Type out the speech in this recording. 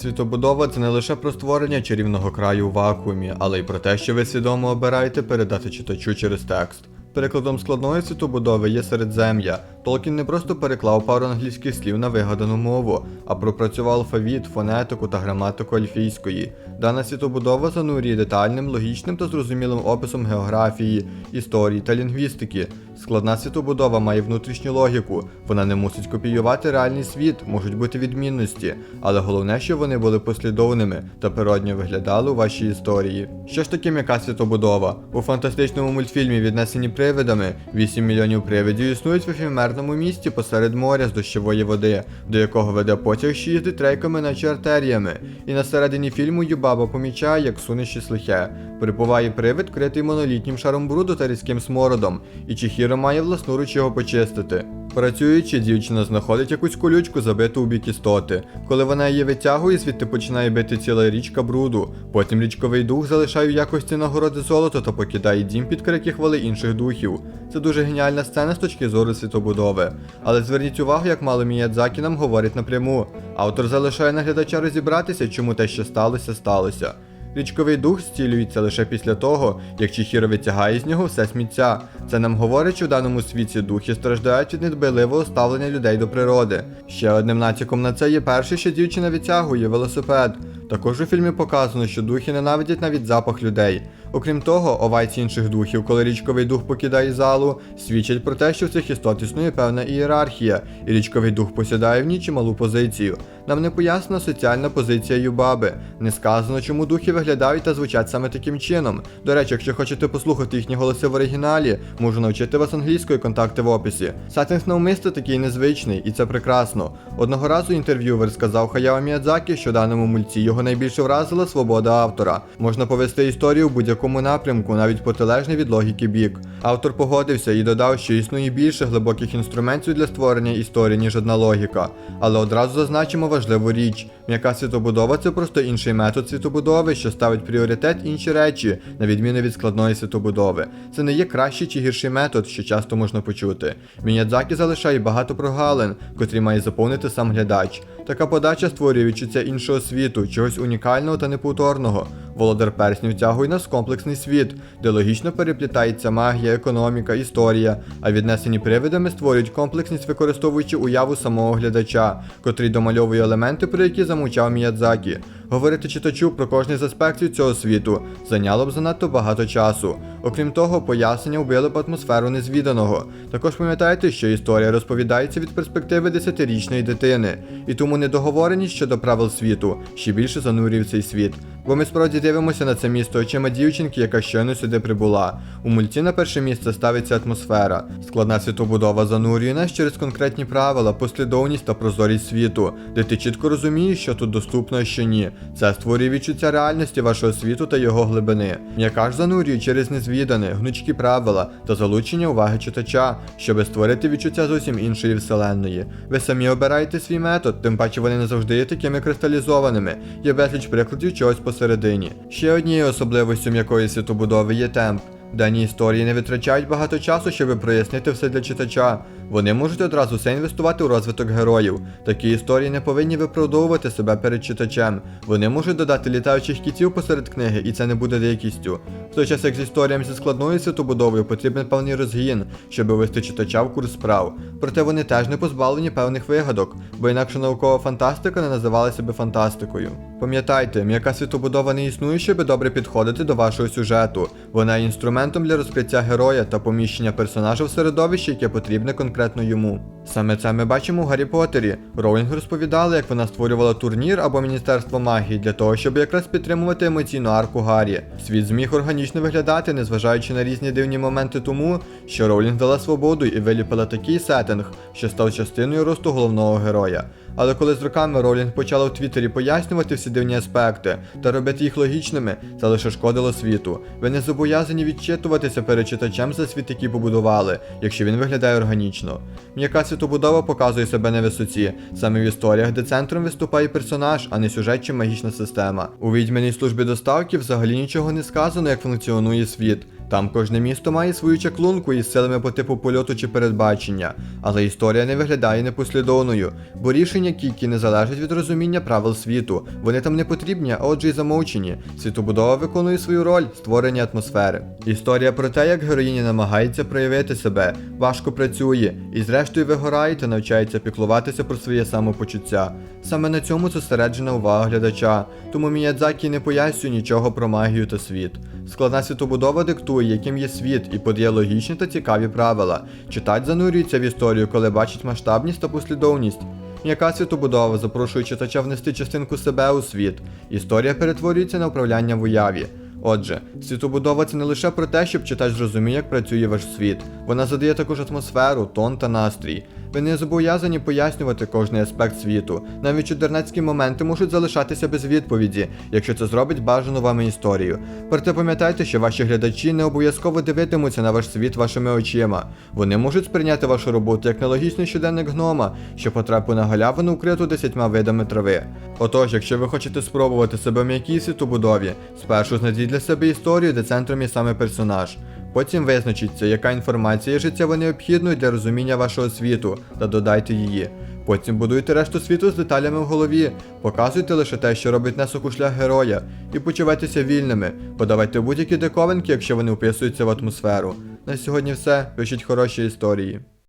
Світобудова це не лише про створення чарівного краю у вакуумі, але й про те, що ви свідомо обираєте передати читачу через текст. Прикладом складної світобудови є середзем'я. Толкін не просто переклав пару англійських слів на вигадану мову, а пропрацював алфавіт, фонетику та граматику ельфійської. Дана світобудова занурює детальним, логічним та зрозумілим описом географії, історії та лінгвістики. Складна світобудова має внутрішню логіку, вона не мусить копіювати реальний світ, можуть бути відмінності, але головне, щоб вони були послідовними та природньо виглядали у вашій історії. Що ж таке м'яка світобудова? У фантастичному мультфільмі Віднесені привидами 8 мільйонів привидів існують в ефемерному місті посеред моря з дощової води, до якого веде потяг, що їздить рейками, наче артеріями. І на середині фільму Юбаба помічає, як суне щось лихе. Прибуває привид, критий монолітнім шаром бруду та різким смородом, і Чihiro має власноруч його почистити. Працюючи, дівчина знаходить якусь колючку, забиту у бік істоти. Коли вона її витягує, звідти починає бити ціла річка бруду. Потім річковий дух залишає якості нагороди золото та покидає дім під крики хвали інших духів. Це дуже геніальна сцена з точки зору світобудови. Але зверніть увагу, як мало Міядзакі нам говорить напряму. Автор залишає наглядача розібратися, чому те, що сталося, сталося. Річковий дух зцілюється лише після того, як Чіхіро витягає з нього все сміття. Це нам говорить, що в даному світі духи страждають від недбайливого ставлення людей до природи. Ще одним натяком на це є перше, що дівчина відтягує велосипед. Також у фільмі показано, що духи ненавидять навіть запах людей. Окрім того, овайці інших духів, коли річковий дух покидає залу, свідчать про те, що в цих істот існує певна ієрархія, і річковий дух посідає в ній чималу позицію. Нам не пояснена соціальна позиція Юбаби. Не сказано, чому духи виглядають та звучать саме таким чином. До речі, якщо хочете послухати їхні голоси в оригіналі, можу навчити вас англійської контакти в описі. Сеттинг навмисто такий незвичний, і це прекрасно. Одного разу інтерв'ювер сказав Хаяо Міядзакі, що даному мульті його найбільше вразила свобода автора. Можна повести історію в будь-якому напрямку, навіть протилежний від логіки бік. Автор погодився і додав, що існує більше глибоких інструментів для створення історії, ніж одна логіка. Але одразу зазначимо важливу річ: м'яка світобудова це просто інший метод світобудови, що ставить пріоритет інші речі, на відміну від складної світобудови. Це не є кращий чи гірший метод, що часто можна почути. Мінядзакі залишає багато прогалин, котрі має заповнити сам глядач. Така подача створює відчуття іншого світу, чогось унікального та неповторного. Володар перснів тягує нас в комплексний світ, де логічно переплітається магія, економіка, історія, а віднесені привидами створюють комплексність, використовуючи уяву самого глядача, котрий домальовує елементи, про які замовчав Міядзакі. Говорити читачу про кожний з аспектів цього світу зайняло б занадто багато часу. Окрім того, пояснення вбили б атмосферу незвіданого. Також пам'ятайте, що історія розповідається від перспективи десятирічної дитини, і тому недоговореність щодо правил світу ще більше занурює в цей світ. Бо ми справді дивимося на це місто очима дівчинки, яка щойно сюди прибула. У мульті на перше місце ставиться атмосфера. Складна світобудова занурює нас через конкретні правила, послідовність та прозорість світу, де ти чітко розумієш, що тут доступно, а що ні. Це створює відчуття реальності вашого світу та його глибини. М'яка ж занурює через незвідане, гнучкі правила та залучення уваги читача, щоби створити відчуття зовсім іншої вселенної. Ви самі обираєте свій метод, тим паче вони не завжди є такими кристалізованими. Є безліч прикладів чогось посередині. Ще однією особливостю м'якої світобудови є темп. Дані історії не витрачають багато часу, щоб прояснити все для читача. Вони можуть одразу все інвестувати у розвиток героїв. Такі історії не повинні виправдовувати себе перед читачем. Вони можуть додати літаючих кітів посеред книги, і це не буде дикістю. В той час як з історіями зі складною світобудовою потрібен певний розгін, щоб вести читача в курс справ. Проте вони теж не позбавлені певних вигадок, бо інакше наукова фантастика не називалася би фантастикою. Пам'ятайте, м'яка світобудова не існує, щоб добре підходити до вашого сюжету. Вона є інструментом для розкриття героя та поміщення персонажа в середовище, яке потрібне конкретно йому. Саме це ми бачимо у Гаррі Поттері. Роулінг розповідала, як вона створювала турнір або Міністерство магії для того, щоб якраз підтримувати емоційну арку Гаррі. Світ зміг органічно виглядати, незважаючи на різні дивні моменти тому, що Роулінг дала свободу і виліпила такий сеттинг, що став частиною росту головного героя. Але коли з роками Ролінг почала в Твіттері пояснювати всі дивні аспекти та робити їх логічними, це лише шкодило світу. Ви не зобов'язані відчитуватися перед читачем за світ, який побудували, якщо він виглядає органічно. М'яка світобудова показує себе на висоті, саме в історіях, де центром виступає персонаж, а не сюжет чи магічна система. У відьмяній службі доставки взагалі нічого не сказано, як функціонує світ. Там кожне місто має свою чаклунку із силами по типу польоту чи передбачення, але історія не виглядає непослідовною, бо рішення Кікі не залежать від розуміння правил світу. Вони там не потрібні, а отже й замовчені. Світобудова виконує свою роль створення атмосфери. Історія про те, як героїня намагається проявити себе, важко працює, і зрештою вигорає та навчається піклуватися про своє самопочуття. Саме на цьому зосереджена увага глядача, тому Міядзакі не пояснює нічого про магію та світ. Складна світобудова диктує, яким є світ, і подає логічні та цікаві правила. Читач занурюється в історію, коли бачить масштабність та послідовність. М'яка світобудова запрошує читача внести частинку себе у світ. Історія перетворюється на управляння в уяві. Отже, світобудова це не лише про те, щоб читач зрозумів, як працює ваш світ. Вона задає також атмосферу, тон та настрій. Ви не зобов'язані пояснювати кожний аспект світу. Навіть чудернацькі моменти можуть залишатися без відповіді, якщо це зробить бажану вами історію. Проте пам'ятайте, що ваші глядачі не обов'язково дивитимуться на ваш світ вашими очима. Вони можуть сприйняти вашу роботу як нелогічний щоденник гнома, що потрапив на галявину, укриту десятьма видами трави. Отож, якщо ви хочете спробувати себе в м'якій світобудові, спершу знайдіть для себе історію, де центром є саме персонаж. Потім визначіться, яка інформація є життєво необхідною для розуміння вашого світу, та додайте її. Потім будуйте решту світу з деталями в голові, показуйте лише те, що робить несок шлях героя, і почувайтеся вільними. Подавайте будь-які диковинки, якщо вони вписуються в атмосферу. На сьогодні все. Пишіть хороші історії.